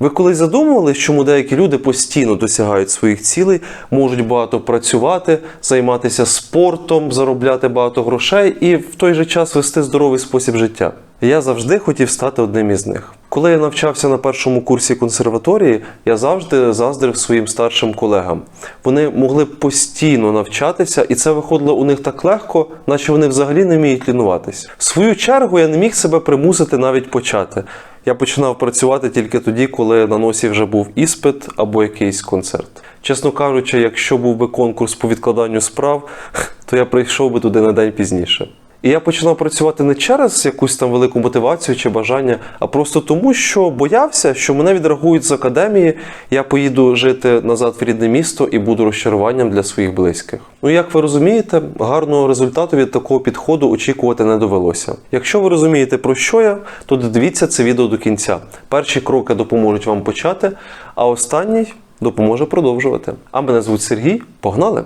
Ви колись задумувались, чому деякі люди постійно досягають своїх цілей, можуть багато працювати, займатися спортом, заробляти багато грошей і в той же час вести здоровий спосіб життя? Я завжди хотів стати одним із них. Коли я навчався на першому курсі консерваторії, я завжди заздрив своїм старшим колегам. Вони могли постійно навчатися, і це виходило у них так легко, наче вони взагалі не вміють лінуватись. В свою чергу я не міг себе примусити навіть почати. Я починав працювати тільки тоді, коли на носі вже був іспит або якийсь концерт. Чесно кажучи, якщо був би конкурс по відкладанню справ, то я прийшов би туди на день пізніше. І я починав працювати не через якусь там велику мотивацію чи бажання, а просто тому, що боявся, що мене відрахують з академії, я поїду жити назад в рідне місто і буду розчаруванням для своїх близьких. Ну як ви розумієте, гарного результату від такого підходу очікувати не довелося. Якщо ви розумієте про що я, то додивіться це відео до кінця. Перші кроки допоможуть вам почати, а останній допоможе продовжувати. А мене звуть Сергій. Погнали!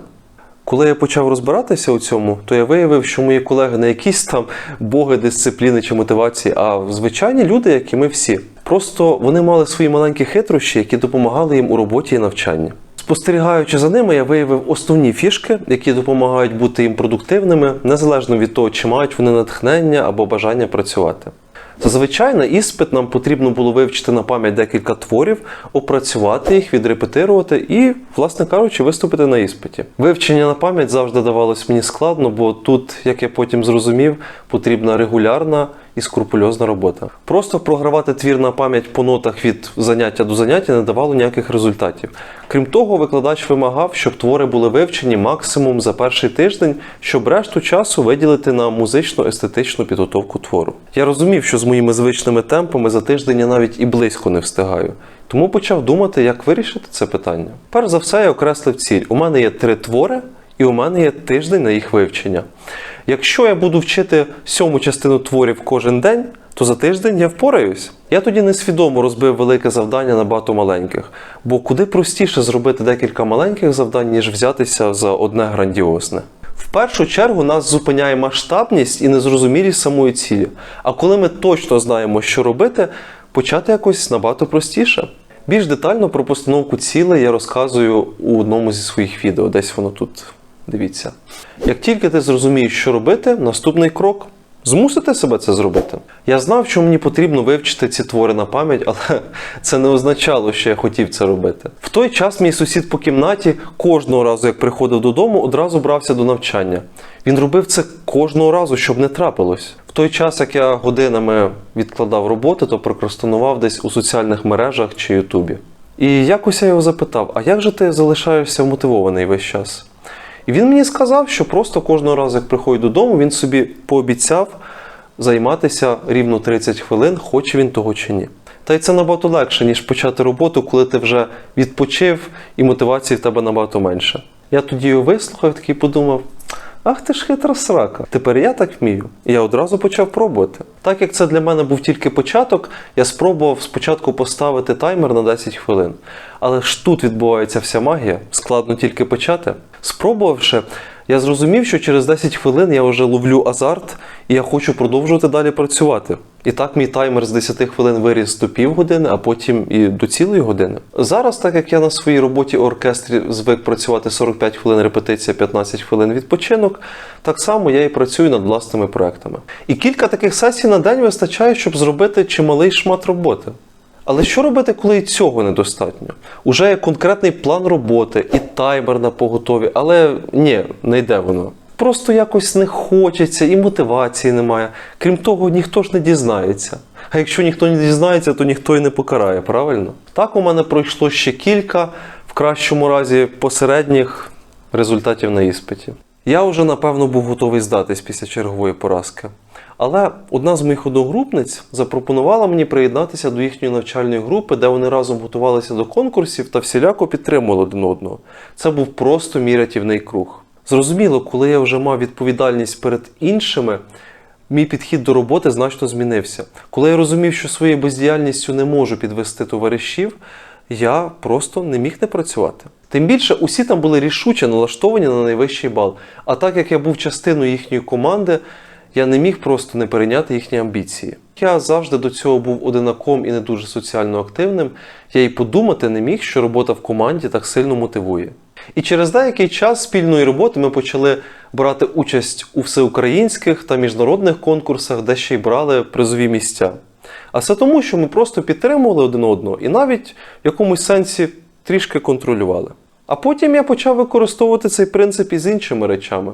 Коли я почав розбиратися у цьому, то я виявив, що мої колеги не якісь там боги дисципліни чи мотивації, а звичайні люди, як і ми всі. Просто вони мали свої маленькі хитрощі, які допомагали їм у роботі і навчанні. Спостерігаючи за ними, я виявив основні фішки, які допомагають бути їм продуктивними, незалежно від того, чи мають вони натхнення або бажання працювати. Зазвичай на іспит нам потрібно було вивчити на пам'ять декілька творів, опрацювати їх, відрепетирувати і, власне кажучи, виступити на іспиті. Вивчення на пам'ять завжди давалось мені складно, бо тут, як я потім зрозумів, потрібна регулярна і скрупульозна робота. Просто програвати твір на пам'ять по нотах від заняття до заняття не давало ніяких результатів. Крім того, викладач вимагав, щоб твори були вивчені максимум за перший тиждень, щоб решту часу виділити на музично-естетичну підготовку твору. Я розумів, що з моїми звичними темпами за тиждень я навіть і близько не встигаю. Тому почав думати, як вирішити це питання. Перш за все, я окреслив ціль. У мене є три твори, і у мене є тиждень на їх вивчення. Якщо я буду вчити сьому частину творів кожен день, то за тиждень я впораюсь. Я тоді несвідомо розбив велике завдання на багато маленьких, бо куди простіше зробити декілька маленьких завдань, ніж взятися за одне грандіозне. В першу чергу нас зупиняє масштабність і незрозумілість самої цілі. А коли ми точно знаємо, що робити, почати якось набагато простіше. Більш детально про постановку цілей я розказую у одному зі своїх відео, десь воно тут. Дивіться. Як тільки ти зрозумієш, що робити, наступний крок змусити себе це зробити. Я знав, що мені потрібно вивчити ці твори на пам'ять, але це не означало, що я хотів це робити. В той час мій сусід по кімнаті кожного разу, як приходив додому, одразу брався до навчання. Він робив це кожного разу, щоб не трапилось. В той час, як я годинами відкладав роботи, то прокрастинував десь у соціальних мережах чи Ютубі. І якось я його запитав: а як же ти залишаєшся мотивований весь час? І він мені сказав, що просто кожного разу, як приходить додому, він собі пообіцяв займатися рівно 30 хвилин, хоче він того чи ні. Та й це набагато легше, ніж почати роботу, коли ти вже відпочив і мотивації в тебе набагато менше. Я тоді його вислухав такий подумав. Ах ти ж хитра срака. Тепер я так вмію. І я одразу почав пробувати. Так як це для мене був тільки початок, я спробував спочатку поставити таймер на 10 хвилин. Але ж тут відбувається вся магія, складно тільки почати. Спробувавши, я зрозумів, що через 10 хвилин я вже ловлю азарт і я хочу продовжувати далі працювати. І так мій таймер з 10 хвилин виріс до півгодини, а потім і до цілої години. Зараз, так як я на своїй роботі у оркестрі звик працювати 45 хвилин репетиція, 15 хвилин відпочинок, так само я і працюю над власними проектами. І кілька таких сесій на день вистачає, щоб зробити чималий шмат роботи. Але що робити, коли і цього недостатньо? Уже є конкретний план роботи і таймер на поготові, але ні, не йде воно. Просто якось не хочеться і мотивації немає. Крім того, ніхто ж не дізнається. А якщо ніхто не дізнається, то ніхто і не покарає, правильно? Так у мене пройшло ще кілька, в кращому разі посередніх результатів на іспиті. Я вже напевно був готовий здатись після чергової поразки. Але одна з моїх одногрупниць запропонувала мені приєднатися до їхньої навчальної групи, де вони разом готувалися до конкурсів та всіляко підтримували один одного. Це був просто мій рятівний круг. Зрозуміло, коли я вже мав відповідальність перед іншими, мій підхід до роботи значно змінився. Коли я розумів, що своєю бездіяльністю не можу підвести товаришів, я просто не міг не працювати. Тим більше усі там були рішуче налаштовані на найвищий бал. А так як я був частиною їхньої команди, я не міг просто не перейняти їхні амбіції. я завжди до цього був одинаком і не дуже соціально активним, я й подумати не міг, що робота в команді так сильно мотивує. І через деякий час спільної роботи ми почали брати участь у всеукраїнських та міжнародних конкурсах, де ще й брали призові місця. А все тому, що ми просто підтримували один одного і навіть в якомусь сенсі трішки контролювали. А потім я почав використовувати цей принцип і з іншими речами.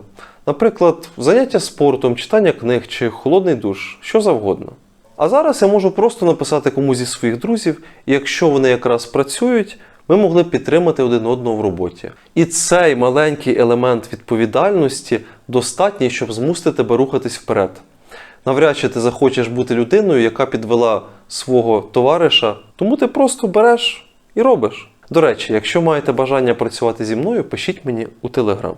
Наприклад, заняття спортом, читання книг чи холодний душ, що завгодно. А зараз я можу просто написати комусь зі своїх друзів, і якщо вони якраз працюють, ми могли б підтримати один одного в роботі. І цей маленький елемент відповідальності достатній, щоб змусити тебе рухатись вперед. Навряд чи ти захочеш бути людиною, яка підвела свого товариша, тому ти просто береш і робиш. До речі, якщо маєте бажання працювати зі мною, пишіть мені у Телеграм.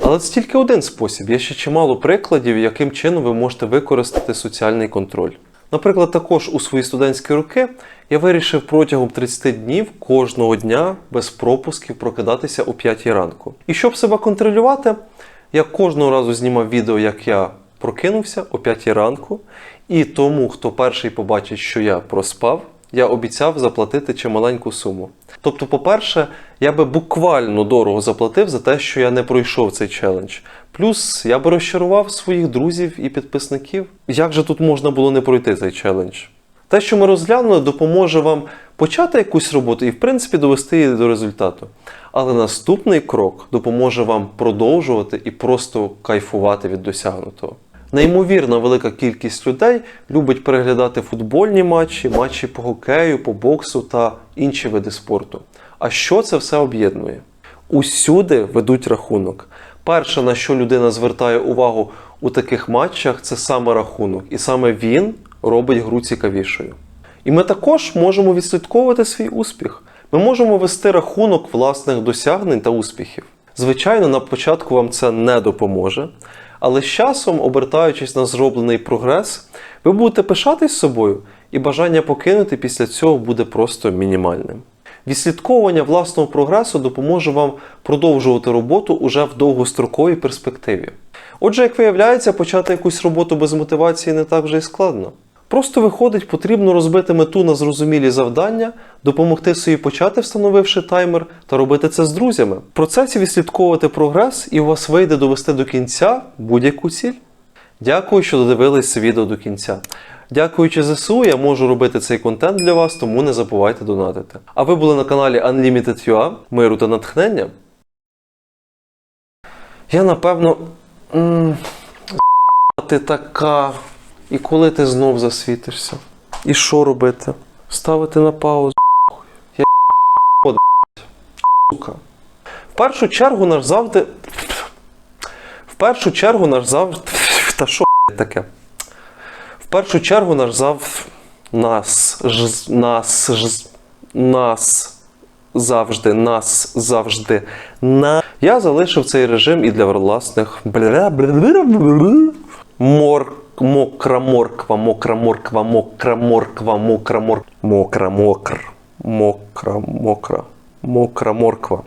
Але це тільки один спосіб. Є ще чимало прикладів, яким чином ви можете використати соціальний контроль. Наприклад, також у свої студентські роки я вирішив протягом 30 днів кожного дня без пропусків прокидатися о 5 ранку. І щоб себе контролювати, я кожного разу знімав відео, як я прокинувся о 5 ранку, і тому, хто перший побачить, що я проспав, я обіцяв заплатити чималеньку суму. Тобто, по-перше, я би буквально дорого заплатив за те, що я не пройшов цей челендж. Плюс я би розчарував своїх друзів і підписників. Як же тут можна було не пройти цей челендж? Те, що ми розглянули, допоможе вам почати якусь роботу і, в принципі, довести її до результату. Але наступний крок допоможе вам продовжувати і просто кайфувати від досягнутого. Неймовірно велика кількість людей любить переглядати футбольні матчі, матчі по хокею, по боксу та інші види спорту. А що це все об'єднує? Усюди ведуть рахунок. Перше, на що людина звертає увагу у таких матчах, це саме рахунок. І саме він робить гру цікавішою. І ми також можемо відслідковувати свій успіх. Ми можемо вести рахунок власних досягнень та успіхів. Звичайно, на початку вам це не допоможе, але з часом, обертаючись на зроблений прогрес, ви будете пишатись собою, і бажання покинути після цього буде просто мінімальним. Відслідковування власного прогресу допоможе вам продовжувати роботу уже в довгостроковій перспективі. Отже, як виявляється, почати якусь роботу без мотивації не так вже й складно. Просто виходить, потрібно розбити мету на зрозумілі завдання, допомогти собі почати, встановивши таймер, та робити це з друзями. В процесі відслідковувати прогрес, і у вас вийде довести до кінця будь-яку ціль. Дякую, що додивились це відео до кінця. Дякуючи ЗСУ, я можу робити цей контент для вас, тому не забувайте донатити. А ви були на каналі Unlimited.ua, миру та натхнення. Я напевно. м, Ти така. І коли ти знов засвітишся? І що робити? Ставити на паузу. Я сука. В першу чергу наш завжди. В першу чергу наш завжди. Та що таке? Першу чергу наш зав... нас, ж... нас, ж... нас завжди, нас завжди. На... Я залишив цей режим і для власних бля мор... мокра морква, мокра морква, мокра морква, мокра морква, мокра мокр, мокра мокра, мокра морква.